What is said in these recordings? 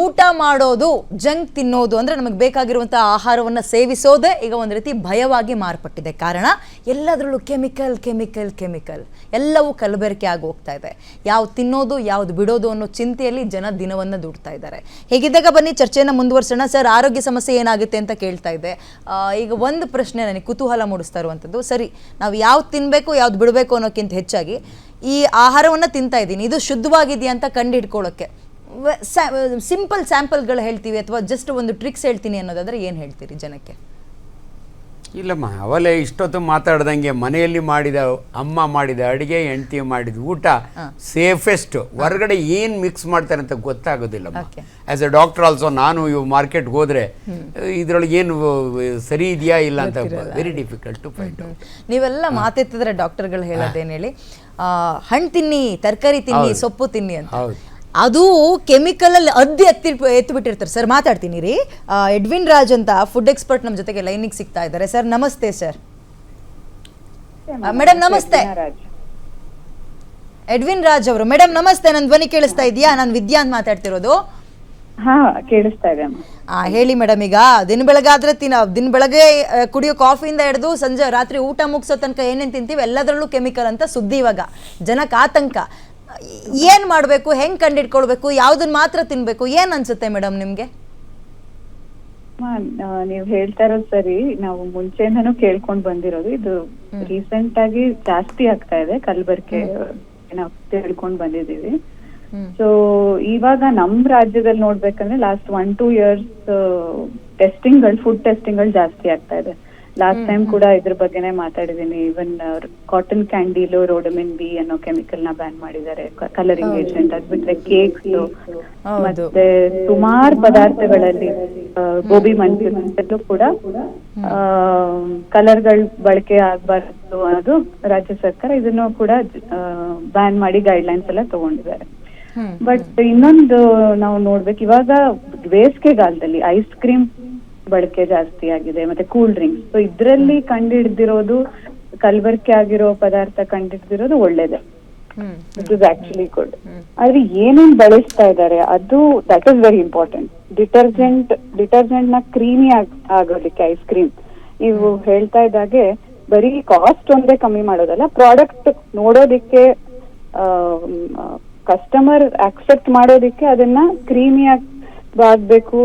ಊಟ ಮಾಡೋದು, ಜಂಕ್ ತಿನ್ನೋದು ಅಂದರೆ ನಮಗೆ ಬೇಕಾಗಿರುವಂಥ ಆಹಾರವನ್ನು ಸೇವಿಸೋದೇ ಈಗ ಒಂದು ರೀತಿ ಭಯವಾಗಿ ಮಾರ್ಪಟ್ಟಿದೆ. ಕಾರಣ, ಎಲ್ಲದರಲ್ಲೂ ಕೆಮಿಕಲ್ ಕೆಮಿಕಲ್ ಕೆಮಿಕಲ್ ಎಲ್ಲವೂ ಕಲಬೆರಕೆ ಆಗಿ ಹೋಗ್ತಾ ಇದೆ. ಯಾವ್ದು ತಿನ್ನೋದು, ಯಾವ್ದು ಬಿಡೋದು ಅನ್ನೋ ಚಿಂತೆಯಲ್ಲಿ ಜನ ದಿನವನ್ನು ದುಡ್ತಾ ಇದ್ದಾರೆ. ಹೇಗಿದ್ದಾಗ ಬನ್ನಿ, ಚರ್ಚೆಯನ್ನು ಮುಂದುವರ್ಸೋಣ. ಸರ್, ಆರೋಗ್ಯ ಸಮಸ್ಯೆ ಏನಾಗುತ್ತೆ ಅಂತ ಕೇಳ್ತಾ ಇದೆ. ಈಗ ಒಂದು ಪ್ರಶ್ನೆ ನನಗೆ ಕುತೂಹಲ ಮೂಡಿಸ್ತಾ ಇರುವಂಥದ್ದು ಸರಿ, ನಾವು ಯಾವ್ದು ತಿನ್ನಬೇಕು ಯಾವ್ದು ಬಿಡಬೇಕು ಅನ್ನೋಕ್ಕಿಂತ ಹೆಚ್ಚಾಗಿ ಈ ಆಹಾರವನ್ನು ತಿಂತಾ ಇದ್ದೀನಿ. ಇದು ಶುದ್ಧವಾಗಿದೆಯಾ ಅಂತ ಕಂಡು ಹಿಡ್ಕೊಳ್ಳೋಕ್ಕೆ. ಸಿಂಪಲ್ ಸ್ಯಾಂಪಲ್ಗಳು ಹೇಳ್ತೀವಿ ಅಥವಾ ಜಸ್ಟ್ ಒಂದು ಟ್ರಿಕ್ಸ್ ಹೇಳ್ತೀನಿ ಅನ್ನೋದಾದ್ರೆ ಏನು ಹೇಳ್ತೀರಿ ಜನಕ್ಕೆ? ಇಲ್ಲಮ್ಮ ಅವಲೇ ಇಷ್ಟೊತ್ತು ಮಾತಾಡ್ದಂಗೆ ಮನೆಯಲ್ಲಿ ಮಾಡಿದ ಅಮ್ಮ ಮಾಡಿದ ಅಡುಗೆ ಹೆಂಡತಿ ಮಾಡಿದ ಊಟ ಸೇಫೆಸ್ಟ್ ಹೊರಗಡೆ ಏನು ಮಿಕ್ಸ್ ಮಾಡ್ತಾರೆ ಅಂತ ಗೊತ್ತಾಗೋದಿಲ್ಲ. ಆ್ಯಸ್ ಎ ಡಾಕ್ಟರ್ ಆಲ್ಸೋ ನಾನು ಇವು ಮಾರ್ಕೆಟ್ಗೆ ಹೋದರೆ ಇದರೊಳಗೆ ಏನು ಸರಿ ಇದೆಯಾ ಇಲ್ಲ ಅಂತ ವೆರಿ ಡಿಫಿಕಲ್ಟ್ ಟು ಫೈಂಡ್ ನೀವೆಲ್ಲ ಮಾತೆತ್ತಿದ್ರೆ ಡಾಕ್ಟರ್ಗಳು ಹೇಳೋದೇನು ಹೇಳಿ? ಹಣ್ಣು ತಿನ್ನಿ ತರಕಾರಿ ತಿನ್ನಿ. ಸೊಪ್ಪು ತಿನ್ನಿ ಅಂತ. ಹೌದು. ಅದು ಕೆಮಿಕಲ್ ಅಲ್ಲಿ ಅದ್ದಿ ಎತ್ತಿ ಎತ್ತು ಬಿಟ್ಟಿರ್ತಾರೆ ಸರ್ ಮಾತಾಡ್ತೀನಿ ರೀ. ಎಡ್ವಿನ್ ರಾಜ್ ಅಂತ ಫುಡ್ ಎಕ್ಸ್ಪರ್ಟ್ ನಮ್ಮ ಜೊತೆಗೆ ಲೈನಿಗೆ ಸಿಗ್ತಾ ಇದ್ದಾರೆ. ಸರ್ ನಮಸ್ತೆ ಸರ್. ಮೇಡಮ್ ನಮಸ್ತೆ ಎಡ್ವಿನ್ ರಾಜ್. ಅವರು ಮೇಡಮ್ ನಮಸ್ತೆ. ನನ್ನ ಧ್ವನಿ ಕೇಳಿಸ್ತಾ ಇದೆಯಾ? ನಾನು ವಿದ್ಯಾ ಅಂತ ಮಾತಾಡ್ತಿರೋದು. ಹಾ ಕೇಳಿಸ್ತಾ ಇದೆ ಹೇಳಿ ಮೇಡಮ್ ಈಗ. ದಿನ ಬೆಳಗಾದ್ರೆ ತಿನ್ನ ದಿನ ಬೆಳಗ್ಗೆ ಕುಡಿಯೋ ಕಾಫಿಯಿಂದ ಹಿಡಿದು ಸಂಜೆ ರಾತ್ರಿ ಊಟ ಮುಗಿಸೋ ತನಕ ಏನೇನು ತಿಂತೀವಿ? ಎಲ್ಲದರಲ್ಲೂ ಕೆಮಿಕಲ್ ಅಂತ ಸುದ್ದಿ ಇವಾಗ. ಜನಕ್ಕೆ ಆತಂಕ. ಏನು ಮಾಡಬೇಕು ಹೆಂಗೆ ಕಂಡಿಡ್ಕೊಳ್ಬೇಕು ಯಾವ್ದನ್ನ ಮಾತ್ರ ತಿನ್ಬೇಕು ಏನು ಅನ್ಸುತ್ತೆ ಮೇಡಮ್ ನಿಮಗೆ? ನೀವ್ ಹೇಳ್ತಾ ಇರೋದು ಸರಿ. ನಾವು ಮುಂಚೆಯಿಂದನೂ ಕೇಳ್ಕೊಂಡ್ ಬಂದಿರೋದು. ಇದು ರೀಸೆಂಟ್ ಆಗಿ ಜಾಸ್ತಿ ಆಗ್ತಾ ಇದೆ ಕಲ್ಬರ್ಕೆ ನಾವು ತಿಳ್ಕೊಂಡ್ ಬಂದಿದೀವಿ ಸೊ ಇವಾಗ ನಮ್ ರಾಜ್ಯದಲ್ಲಿ ನೋಡ್ಬೇಕಂದ್ರೆ ಲಾಸ್ಟ್ ಒನ್ ಟೂ ಇಯರ್ಸ್ ಟೆಸ್ಟಿಂಗ್ಗಳು ಫುಡ್ ಟೆಸ್ಟಿಂಗ್ಗಳು ಜಾಸ್ತಿ ಆಗ್ತಾ ಇದೆ. ಲಾಸ್ಟ್ ಟೈಮ್ ಕೂಡ ಇದ್ರ ಬಗ್ಗೆನೆ ಮಾತಾಡಿದೀನಿ ಇವನ್ ಕಾಟನ್ ಕ್ಯಾಂಡಿಲು ರೋಡಮಿನ್ ಬಿ ಅನ್ನೋ ಕೆಮಿಕಲ್ನ ಬ್ಯಾನ್ ಮಾಡಿದ್ದಾರೆ. ಕಲರಿಂಗ್ ಏಜೆಂಟ್ ಅದ್ ಬಿಟ್ರೆ ಕೇಕ್ಸ್ ಮತ್ತೆ ಸುಮಾರು ಪದಾರ್ಥಗಳಲ್ಲಿ ಗೋಬಿ ಮಂಚೂರಿಯಲ್ಲೂ ಕೂಡ ಕಲರ್ಗಳು ಬಳಕೆ ಆಗ್ಬಾರ್ದು ಅನ್ನೋದು ರಾಜ್ಯ ಸರ್ಕಾರ ಇದನ್ನು ಕೂಡ ಬ್ಯಾನ್ ಮಾಡಿ ಗೈಡ್ ಲೈನ್ಸ್ ಎಲ್ಲ ತಗೊಂಡಿದ್ದಾರೆ. ಬಟ್ ಇನ್ನೊಂದು ನಾವು ನೋಡ್ಬೇಕು ಇವಾಗ ಬೇಸಿಗೆಗಾಲದಲ್ಲಿ ಐಸ್ ಕ್ರೀಮ್ ಬಳಕೆ ಜಾಸ್ತಿ ಆಗಿದೆ ಮತ್ತೆ ಕೂಲ್ ಡ್ರಿಂಕ್ಸ್ ಸೊ ಇದ್ರಲ್ಲಿ ಕಂಡಿಡ್ದಿರೋದು ಕಲಬೆರಕೆ ಆಗಿರೋ ಪದಾರ್ಥ ಕಂಡಿಡ್ದಿರೋದು ಒಳ್ಳೇದೇ. ಇಟ್ ಇಸ್ ಆಕ್ಚುಲಿ ಗುಡ್ ಆದ್ರೆ ಏನೇನ್ ಬಳಸ್ತಾ ಇದ್ದಾರೆ ಅದು that is very important detergent ಡಿಟರ್ಜೆಂಟ್ನ creamy ಆಗೋದಿಕ್ಕೆ ಐಸ್ ಕ್ರೀಮ್ ಇವು ಹೇಳ್ತಾ ಇದ್ದಾಗೆ ಬರೀ ಕಾಸ್ಟ್ ಒಂದೇ ಕಮ್ಮಿ ಮಾಡೋದಲ್ಲ ಪ್ರಾಡಕ್ಟ್ ನೋಡೋದಿಕ್ಕೆ ಕಸ್ಟಮರ್ ಅಕ್ಸೆಪ್ಟ್ ಮಾಡೋದಿಕ್ಕೆ ಅದನ್ನ ಕ್ರೀಮಿ ಆಗ್ಬೇಕು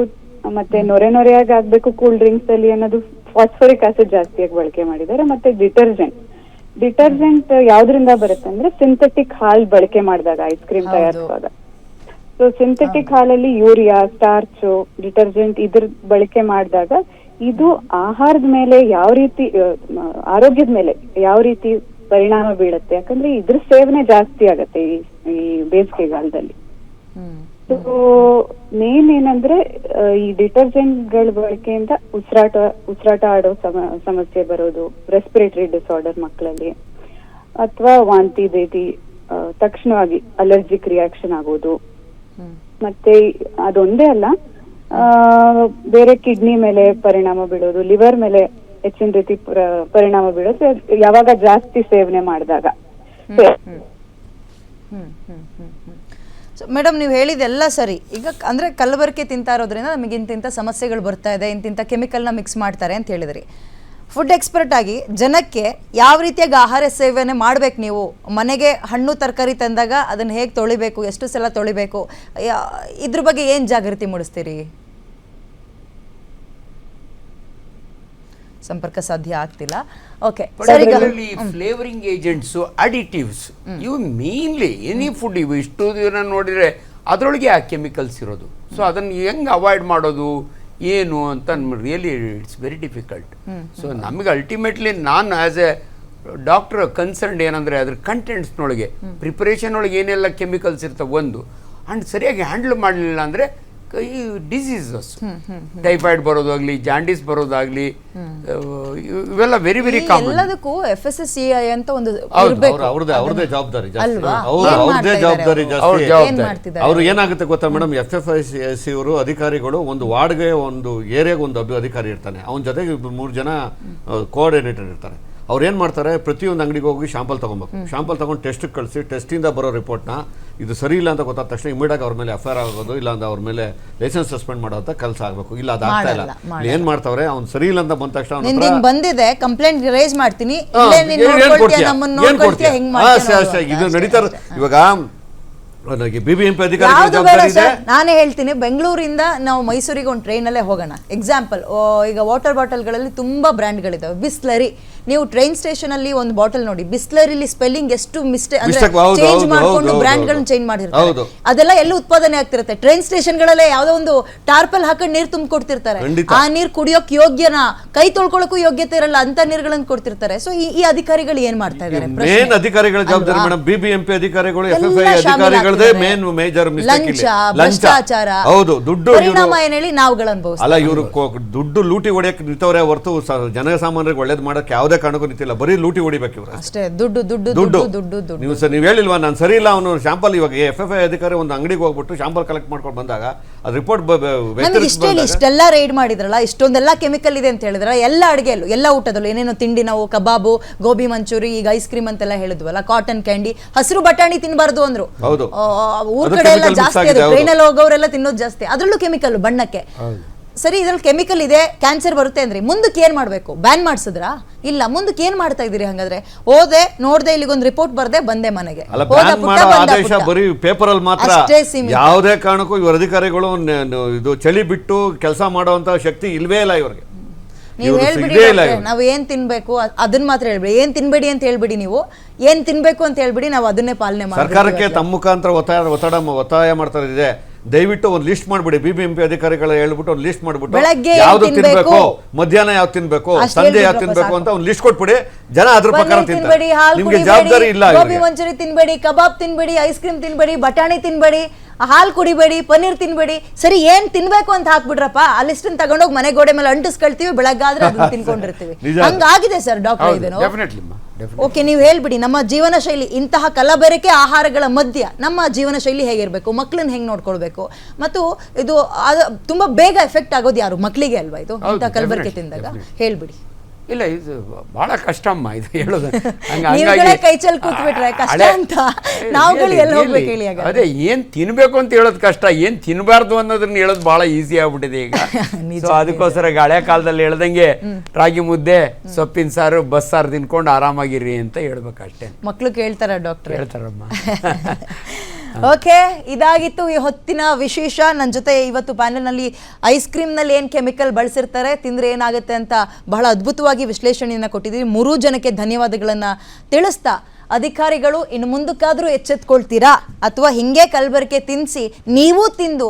ಮತ್ತೆ ನೊರೆ ನೊರೆಯಾಗಿ ಆಗ್ಬೇಕು ಕೂಲ್ ಡ್ರಿಂಕ್ಸ್ ಅಲ್ಲಿ ಅನ್ನೋದು ಫಾಸ್ಫರಿಕ್ ಆಸಿಡ್ ಜಾಸ್ತಿಯಾಗಿ ಬಳಕೆ ಮಾಡಿದ್ದಾರೆ. ಮತ್ತೆ ಡಿಟರ್ಜೆಂಟ್ ಡಿಟರ್ಜೆಂಟ್ ಯಾವ್ದ್ರಿಂದ ಬರುತ್ತೆ ಅಂದ್ರೆ ಸಿಂಥೆಟಿಕ್ ಹಾಲ್ ಬಳಕೆ ಮಾಡಿದಾಗ ಐಸ್ ಕ್ರೀಮ್. ತಯಾರಿಸುವಾಗ. ಸೊ ಸಿಂಥೆಟಿಕ್ ಹಾಲಲ್ಲಿ ಯೂರಿಯಾ ಸ್ಟಾರ್ಚ್ ಡಿಟರ್ಜೆಂಟ್ ಇದ್ರ ಬಳಕೆ ಮಾಡಿದಾಗ ಇದು ಆಹಾರದ ಮೇಲೆ ಯಾವ ರೀತಿ ಆರೋಗ್ಯದ ಮೇಲೆ ಯಾವ ರೀತಿ ಪರಿಣಾಮ ಬೀಳುತ್ತೆ? ಯಾಕಂದ್ರೆ ಇದ್ರ ಸೇವನೆ ಜಾಸ್ತಿ ಆಗತ್ತೆ ಈ ಈ ಬೇಸಿಗೆಗಾಲದಲ್ಲಿ. ಸೊ ಮೇನ್ ಏನಂದ್ರೆ ಈ ಡಿಟರ್ಜೆಂಟ್ಗಳ ಬಳಕೆಯಿಂದ ಉಸಿರಾಟ ಉಸಿರಾಟ ಆಡೋ ಸಮ- ಸಮಸ್ಯೆ ಬರೋದು ರೆಸ್ಪಿರೇಟರಿ ಡಿಸಾರ್ಡರ್ ಮಕ್ಕಳಲ್ಲಿ. ಅಥವಾ ವಾಂತಿ ಭೇದಿ ತಕ್ಷಣವಾಗಿ ಅಲರ್ಜಿಕ್ ರಿಯಾಕ್ಷನ್ ಆಗೋದು. ಮತ್ತೆ ಅದೊಂದೇ ಅಲ್ಲ ಆ, ಬೇರೆ ಕಿಡ್ನಿ ಮೇಲೆ ಪರಿಣಾಮ ಬೀಳೋದು ಲಿವರ್ ಮೇಲೆ ಹೆಚ್ಚಿನ ರೀತಿ ಪರಿಣಾಮ ಬೀಳೋದು ಯಾವಾಗ ಜಾಸ್ತಿ ಸೇವನೆ ಮಾಡಿದಾಗ. ಸೊ ಮೇಡಮ್ ನೀವು ಹೇಳಿದೆಲ್ಲ ಸರಿ. ಈಗ ಅಂದರೆ ಕಲಬೆರಕೆ ತಿಂತಾ ಇರೋದ್ರಿಂದ ನಮಗೆ ಇಂತಿಂಥ ಸಮಸ್ಯೆಗಳು ಬರ್ತಾ ಇದೆ ಇಂತಿಂಥ ಕೆಮಿಕಲ್ನ ಮಿಕ್ಸ್ ಮಾಡ್ತಾರೆ ಅಂತ ಹೇಳಿದ್ರಿ. ಫುಡ್ ಎಕ್ಸ್ಪರ್ಟ್ ಆಗಿ ಜನಕ್ಕೆ ಯಾವ ರೀತಿಯಾಗಿ ಆಹಾರ ಸೇವನೆ ಮಾಡಬೇಕು ನೀವು? ಮನೆಗೆ ಹಣ್ಣು, ತರಕಾರಿ ತಂದಾಗ ಅದನ್ನು ಹೇಗೆ ತೊಳಿಬೇಕು, ಎಷ್ಟು ಸಲ ತೊಳಿಬೇಕು? ಇದ್ರ ಬಗ್ಗೆ ಏನು ಜಾಗೃತಿ ಮೂಡಿಸ್ತೀರಿ? ಸಂಪರ್ಕ ಸಾಧ್ಯ ಆಗ್ತಿಲ್ಲ. ಓಕೆ ಫ್ಲೇವರಿಂಗ್ ಏಜೆಂಟ್ಸ್ ಅಡಿಟಿವ್ಸ್ ಇವು ಮೇನ್ಲಿ ಎನಿ ಫುಡ್ ಇವು ಇಷ್ಟು ದಿನ ನೋಡಿದ್ರೆ ಅದರೊಳಗೆ ಆ ಕೆಮಿಕಲ್ಸ್ ಇರೋದು. ಸೊ ಅದನ್ನು ಹೆಂಗೆ ಅವಾಯ್ಡ್ ಮಾಡೋದು ಏನು ಅಂತ really it's very difficult so ನಮಗೆ ಅಲ್ಟಿಮೇಟ್ಲಿ ನಾನು ಆಸ್ ಎ ಡಾಕ್ಟರ್ ಕನ್ಸರ್ನ್ ಏನಂದ್ರೆ ಅದ್ರ ಕಂಟೆಂಟ್ಸ್ನೊಳಗೆ ಪ್ರಿಪರೇಷನ್ ಒಳಗೆ ಏನೆಲ್ಲ ಕೆಮಿಕಲ್ಸ್ ಇರ್ತವೆ ಒಂದು ಆ್ಯಂಡ್ ಸರಿಯಾಗಿ ಹ್ಯಾಂಡಲ್ ಮಾಡಲಿಲ್ಲ ಅಂದರೆ ಈ ಡಿಸೀಸಸ್ ಟೈಫಾಯ್ಡ್ ಬರೋದಾಗ್ಲಿ ಜಾಂಡಿಸ್ ಬರೋದಾಗ್ಲಿ ಇವೆಲ್ಲ ವೆರಿ ವೆರಿ ಕಾಮನ್ ಎಲ್ಲದಕ್ಕೂ ಎಫ್ ಎಸ್ ಎಸ್ ಸಿ ಅಂತ ಒಂದು ಅವ್ರದೇ ಜವಾಬ್ದಾರಿ ಜಾಸ್ತಿ. ಅಲ್ವಾ? ಅವ್ರ ಏನ್ ಅವ್ರದ್ದೇ ಮಾಡ್ತಾ ಜವಾಬ್ದಾರಿ ಜಾಸ್ತಿ. ಅವ್ರು ಏನಾಗುತ್ತೆ ಗೊತ್ತಾ madam? F F I C S C ಅವರು ಅಧಿಕಾರಿಗಳು ಒಂದು ವಾರ್ಡ್ಗೆ ಒಂದು ಏರಿಯಾಗೆ ಒಂದು ಅಧಿಕಾರಿ ಇರ್ತಾನೆ. ಅವನ ಜೊತೆಗೆ ಮೂರು ಜನ ಕೋಆರ್ಡಿನೇಟರ್ ಇರ್ತಾರೆ. ಅವ್ರು ಏನು ಮಾಡ್ತಾರೆ ಪ್ರತಿಯೊಂದು ಅಂಗಡಿಗೆ ಹೋಗಿ ಶಾಂಪಲ್ ತೊಗೊಬೇಕು. ಶಾಂಪಲ್ ತೊಗೊಂಡು ಟೆಸ್ಟ್ ಕಳಿಸಿ ಟೆಸ್ಟಿಂದ ಬರೋ ರಿಪೋರ್ಟ್ನ ಇದು ಸರಿ ಇಲ್ಲ ಅಂತ ಗೊತ್ತಾದ ತಕ್ಷಣ ಇಮಿಡಿಯಾಗಿ ಅವ್ರ ಮೇಲೆ ಎಫ್ ಐ ಆರ್ ಆಗೋದು ಇಲ್ಲ ಅಂದ್ರೆ ಅವ್ರ ಮೇಲೆ ಲೈಸೆನ್ಸ್ ಸಸ್ಪೆಂಡ್ ಮಾಡೋ ಅಂತ ಕೆಲಸ ಆಗಬೇಕು. ಇಲ್ಲ ಅದಾಗ್ತಾ ಇಲ್ಲ. ಮಾಡಲ್ಲ, ಮಾಡಲ್ಲ. ಏನು ಮಾಡ್ತಾವ್ರೆ ಅವ್ನು ಸರಿ ಇಲ್ಲ ಅಂತ ಬಂದ ತಕ್ಷಣ ಅವ್ನ ಬಂದಿದೆ ಕಂಪ್ಲೇಂಟ್ ರೈಸ್ ಮಾಡ್ತೀನಿ. ಇಲ್ಲೇ ಇದು ನಡೀತಾರೆ ಇವಾಗ ನನಗೆ ಯಾವ್ದು ಬೇಡ ಸರ್ ನಾನೇ ಹೇಳ್ತೀನಿ ಬೆಂಗಳೂರಿಂದ ನಾವು ಮೈಸೂರಿಗೆ ಒಂದು ಟ್ರೈನಲ್ಲೇ ಹೋಗೋಣ. ಎಕ್ಸಾಂಪಲ್ ಈಗ ವಾಟರ್ ಬಾಟಲ್ಗಳಲ್ಲಿ ತುಂಬಾ ಬ್ರ್ಯಾಂಡ್ಗಳಿದ್ದಾವೆ ಬಿಸ್ಲರಿ ನೀವು ಟ್ರೈನ್ ಸ್ಟೇಷನ್ ಅಲ್ಲಿ ಒಂದು ಬಾಟಲ್ ನೋಡಿ ಬಿಸ್ಲರಿಲಿ ಸ್ಪೆಲ್ಲಿಂಗ್ ಎಷ್ಟು ಮಿಸ್ಟೇಕ್ ಅಂದ್ರೆ ಚೇಂಜ್ ಮಾಡ್ಕೊಂಡು ಬ್ರ್ಯಾಂಡ್ಗಳನ್ನ ಚೇಂಜ್ ಮಾಡಿರ್ತಾರೆ ಅದೆಲ್ಲ ಎಲ್ಲ ಉತ್ಪಾದನೆ ಆಗ್ತಿರುತ್ತೆ. ಟ್ರೈನ್ ಸ್ಟೇಷನ್ ಗಳಲ್ಲೇ ಯಾವುದೋ ಒಂದು ಟಾರ್ಪಲ್ ಹಾಕೊಂಡು ನೀರು ತುಂಬಿಕೊಡ್ತಿರ್ತಾರೆ. ಆ ನೀರು ಕುಡಿಯೋಕ್ ಯೋಗ್ಯನ? ಕೈ ತೊಳ್ಕೊಳಕ್ಕೂ ಯೋಗ್ಯತೆ ಇರಲ್ಲ ಅಂತ ನೀರುಗಳನ್ನು ಕೊಡ್ತಿರ್ತಾರೆ. ಸೊ ಈ ಅಧಿಕಾರಿಗಳು ಏನ್ ಮಾಡ್ತಾ ಇದ್ದಾರೆ? ಅಧಿಕಾರಿಗಳ ಜವಾಬ್ದಾರಿ ಮೇಡಮ್ ಬಿಬಿಎಂಪಿ ಅಧಿಕಾರಿಗಳು ಎಂ ಅಧಿಕಾರಿಗಳು ಆಗ್ತಿದ್ದಾರೆ. ಮೇನ್ ಮೇಜರ್ ಮಿಸ್ಟೇಕ್ ಲಂಚ ಭ್ರಷ್ಟಾಚಾರ ಹೌದು ದುಡ್ಡು ಇವ್ರು- ಪರಿಣಾಮ ಏನ್ ಹೇಳಿ ನಾವುಗಳು ಅನುಭವಿಸ್ತೀವಿ ಅಲ್ಲ ಇವರು ದುಡ್ಡು ಲೂಟಿ ಹೊಡೆಯಕ್ಕೆ ನಿಂತವ್ರೆ ಹೊರತು ಸ- ಜನಸಾಮಾನ್ಯರಿಗೆ ಒಳ್ಳೇದು ಮಾಡಕ್ಕೆ ಯಾವುದೇ ಕಾರಣಕ್ಕೂ ನಿಂತಿಲ್ಲ. ಬರೀ ಲೂಟಿ ಹೊಡಿಬೇಕು ಇವರು ಅಷ್ಟೇ. ದುಡ್ಡು ದುಡ್ಡು ದುಡ್ಡು. ದುಡ್ಡು ದುಡ್ಡು ದುಡ್ಡು. ನೀವು ಸರ್ ನೀವು ಹೇಳಿಲ್ವಾ ನಾನು ಸರಿ ಇಲ್ಲ ಅವನು ಶಾಂಪಲ್ ಇವಾಗ ಎಫ್ ಎಫ್ ಐ ಅಧಿಕಾರಿ ಒಂದು ಅಂಗಡಿಗೆ ಹೋಗ್ಬಿಟ್ಟು ಶಾಂಪಲ್ ಕಲೆಕ್ಟ್ ಮಾಡ್ಕೊಂಡು ಬಂದಾಗ ಅದು ರಿಪೋರ್ಟ್ ಇಷ್ಟೇ ಇಷ್ಟೆಲ್ಲ ರೈಡ್ ಮಾಡಿದ್ರಲ್ಲ ಇಷ್ಟೊಂದೆಲ್ಲ ಕೆಮಿಕಲ್ ಇದೆ ಅಂತ ಹೇಳಿದ್ರಲ್ಲ ಎಲ್ಲ ಅಡುಗೆಯಲ್ಲೂ ಎಲ್ಲ ಊಟದಲ್ಲೂ ಏನೇನೋ ತಿಂಡಿ ನಾವು ಕಬಾಬು ಗೋಬಿ ಮಂಚೂರಿ ಈಗ ಐಸ್ ಕ್ರೀಮ್ ಅಂತೆಲ್ಲ ಹೇಳಿದ್ವಲ್ಲ ಕಾಟನ್ ಕ್ಯಾಂಡಿ ಹಸಿರು ಬಟಾಣಿ ತಿನ್ನಬಾರ್ದು ಅಂದ್ರು ಹೌದು. ಆ, ಊರ್ ಅದು ಕಡೆ ಎಲ್ಲ chemical mix ಜಾಸ್ತಿ ಆಗಿದೆ, ಅದು ಹೌದು. ಟ್ರೈನಲ್ಲಿ ಹೋಗೋರೆಲ್ಲ ತಿನ್ನೋದು ಜಾಸ್ತಿ ಅದ್ರಲ್ಲೂ ಕೆಮಿಕಲ್ ಬಣ್ಣಕ್ಕೆ ಸರಿ ಇದ್ರಲ್ಲಿ ಕೆಮಿಕಲ್ ಇದೆ ಕ್ಯಾನ್ಸರ್ ಬರುತ್ತೆ ಅಂದ್ರೆ ಮುಂದಕ್ಕೆ ಏನ್ ಮಾಡ್ಬೇಕು? ಬ್ಯಾನ್ ಮಾಡಿಸಿದ್ರಾ? ಇಲ್ಲ ಮುಂದಕ್ಕೆ ಏನ್ ಮಾಡ್ತಾ ಇದ್ದೀರಿ ಹಂಗಾದ್ರೆ? ಹೋದೆ ನೋಡ್ದೆ ಇಲ್ಲಿಗೊಂದು ರಿಪೋರ್ಟ್ ಬರ್ದೆ ಬಂದೆ ಮನೆಗೆ. ಮಾಡೋ ಆದೇಶ. ಬರೀ ಪೇಪರ್ ಅಲ್ಲಿ ಮಾತ್ರ. ಯಾವುದೇ ಕಾರಣಕ್ಕೂ ಇವರ ಅಧಿಕಾರಿಗಳು ಇದು ಚಳಿ ಬಿಟ್ಟು ಕೆಲಸ ಮಾಡುವಂತ ಶಕ್ತಿ ಇಲ್ವೇ ಇಲ್ಲ ಇವರಿಗೆ. ನೀವು ಹೇಳ್ಬಿಡಿ ನಾವು ಏನ್ ತಿನ್ಬೇಕು? ಅದನ್ನ ಮಾತ್ರ ಹೇಳ್ಬಿಡಿ. ಏನ್ ತಿನ್ಬೇಡಿ ಅಂತ ಹೇಳ್ಬಿಡಿ ನೀವು. ಏನ್ ತಿನ್ಬೇಕು ಅಂತ ಹೇಳ್ಬಿಡಿ ನಾವು ಅದನ್ನೇ ಪಾಲನೆ ಸರ್ಕಾರಕ್ಕೆ ತಮ್ಮ ಮುಖಾಂತರ ಒತ್ತಾಯ ಒತ್ತಡ ಒತ್ತಾಯ ಮಾಡ್ತಾ ಇದೆ ದಯವಿಟ್ಟು ಒಂದು ಲಿಸ್ಟ್ ಮಾಡ್ಬಿಡಿ ಬಿ ಬಿ ಎಂ ಪಿ ಅಧಿಕಾರಿಗಳ ಹೇಳ್ಬಿಟ್ಟು ಒಂದು ಲಿಸ್ಟ್ ಮಾಡ್ಬಿಟ್ಟು ಯಾವ್ದು ತಿನ್ಬೇಕು? ಮಧ್ಯಾಹ್ನ ಯಾವ್ದು ತಿನ್ಬೇಕು ಸಂಜೆ ಯಾವ್ದು ತಿನ್ಬೇಕು ಅಂತ ಒಂದು ಲಿಸ್ಟ್ ಕೊಟ್ಬಿಡಿ ಜನ ಅದ್ರ ಪ್ರಕಾರ ತಿನ್ಬೇಡಿ ನಿಮ್ಗೆ ಜವಾಬ್ದಾರಿ ಇಲ್ಲ ಗೋಬಿ. ಮಂಚೂರಿ ತಿನ್ಬೇಡಿ ಕಬಾಬ್ ತಿನ್ಬೇಡಿ ಐಸ್ ಕ್ರೀಮ್ ತಿನ್ಬೇಡಿ ಬಟಾಣಿ ತಿನ್ಬೇಡಿ ಹಾಲು ಕುಡಿಬೇಡಿ ಪನ್ನೀರ್ ತಿನ್ಬೇಡಿ. ಸರಿ ಏನ್ ತಿನ್ಬೇಕು ಅಂತ ಹಾಕ್ಬಿಡ್ರಪ್ಪ ಆ ಲಿಸ್ಟ್ ತಗೊಂಡೋಗಿ ಮನೆ ಗೋಡೆ ಮೇಲೆ ಅಂಟಿಸ್ಕೊಳ್ತೀವಿ ಬೆಳಗ್ಗಾದ್ರೆ ಅದನ್ನ ತಿನ್ಕೊಂಡಿರ್ತೀವಿ. ಹಂಗಾಗಿದೆ ಸರ್ ಡಾಕ್ಟರ್ ಇದನ್ನು ಓಕೆ ನೀವು ಹೇಳ್ಬಿಡಿ ನಮ್ಮ ಜೀವನ ಶೈಲಿ ಇಂತಹ ಕಲಬೆರಕೆ ಆಹಾರಗಳ ಮಧ್ಯ ನಮ್ಮ ಜೀವನ ಶೈಲಿ ಹೇಗಿರಬೇಕು ಮಕ್ಕಳನ್ನ ಹೆಂಗ್ ನೋಡ್ಕೊಳ್ಬೇಕು ಮತ್ತು ಇದು ತುಂಬಾ ಬೇಗ ಎಫೆಕ್ಟ್ ಆಗೋದು ಯಾರು? ಮಕ್ಕಳಿಗೆ ಅಲ್ವಾ ಇದು? ಇಂತಹ ಕಲಬೆರಕೆ ತಿಂದಾಗ. ಹೇಳ್ಬಿಡಿ. ಇಲ್ಲ ಇದು ಬಹಳ ಇದು ಹೇಳೋದು. ಕಷ್ಟ ಹಳೆ- ಅಂತ. ನಾವುಗಳು really, ಎಲ್ಲಿ ಹೋಗ್ಬೇಕು really. ಹೇಳಿ ಹಾಗಾದ್ರೆ? ಅದೇ ಏನ್ ತಿನ್ಬೇಕು ಅಂತ ಹೇಳೋದು ಕಷ್ಟ ಏನ್ ತಿನ್ಬಾರ್ದು ಅನ್ನೋದನ್ನ ಹೇಳೋದು ಬಹಳ ಈಸಿ ಆಗ್ಬಿಟ್ಟಿದೆ ಈಗ. ಸೊ ಅದಕ್ಕೋಸ್ಕರ ಹಳೆ ಕಾಲದಲ್ಲಿ ಹೇಳ್ದಂಗೆ ರಾಗಿ ಮುದ್ದೆ ಸೊಪ್ಪಿನ ಸಾರು ಬಸ್ ಸಾರು ತಿನ್ಕೊಂಡು ಆರಾಮಾಗಿರಿ ಅಂತ ಹೇಳ್ಬೇಕಷ್ಟೇ. ಮಕ್ಳು ಮಕ್ಕಳು ಕೇಳ್ತಾರ ಡಾಕ್ಟರ್. ಹೇಳ್ತಾರಮ್ಮ ಓಕೆ, ಇದಾಗಿತ್ತು ಈ ಹೊತ್ತಿನ ವಿಶೇಷ. ನನ್ನ ಜೊತೆ ಇವತ್ತು ಪ್ಯಾನೆಲ್ನಲ್ಲಿ ಐಸ್ ಕ್ರೀಮ್ನಲ್ಲಿ ಏನು ಕೆಮಿಕಲ್ ಬಳಸಿರ್ತಾರೆ, ತಿಂದರೆ ಏನಾಗುತ್ತೆ ಅಂತ ಬಹಳ ಅದ್ಭುತವಾಗಿ ವಿಶ್ಲೇಷಣೆಯನ್ನು ಕೊಟ್ಟಿದ್ದೀವಿ ಮೂರೂ ಜನಕ್ಕೆ ಧನ್ಯವಾದಗಳನ್ನು ತಿಳಿಸ್ತಾ, ಅಧಿಕಾರಿಗಳು ಇನ್ನು ಮುಂದಕ್ಕಾದರೂ ಎಚ್ಚೆತ್ಕೊಳ್ತೀರಾ? ಅಥವಾ ಹಿಂಗೆ ಕಲಬೆರಕೆ ತಿನ್ನಿಸಿ ನೀವು ತಿಂದು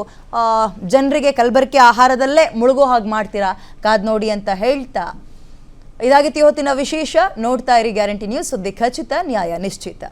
ಜನರಿಗೆ ಕಲಬೆರಕೆ ಆಹಾರದಲ್ಲೇ ಮುಳುಗೋ ಹಾಗೆ ಮಾಡ್ತೀರಾ? ಕಾದ್ ನೋಡಿ ಅಂತ ಹೇಳ್ತಾ. ಇದಾಗಿತ್ತು ಇವತ್ತಿನ ವಿಶೇಷ. ನೋಡ್ತಾ ಇರಿ ಗ್ಯಾರಂಟಿ ನ್ಯೂಸ್. ಸುದ್ದಿ ಖಚಿತ, ನ್ಯಾಯ ನಿಶ್ಚಿತ.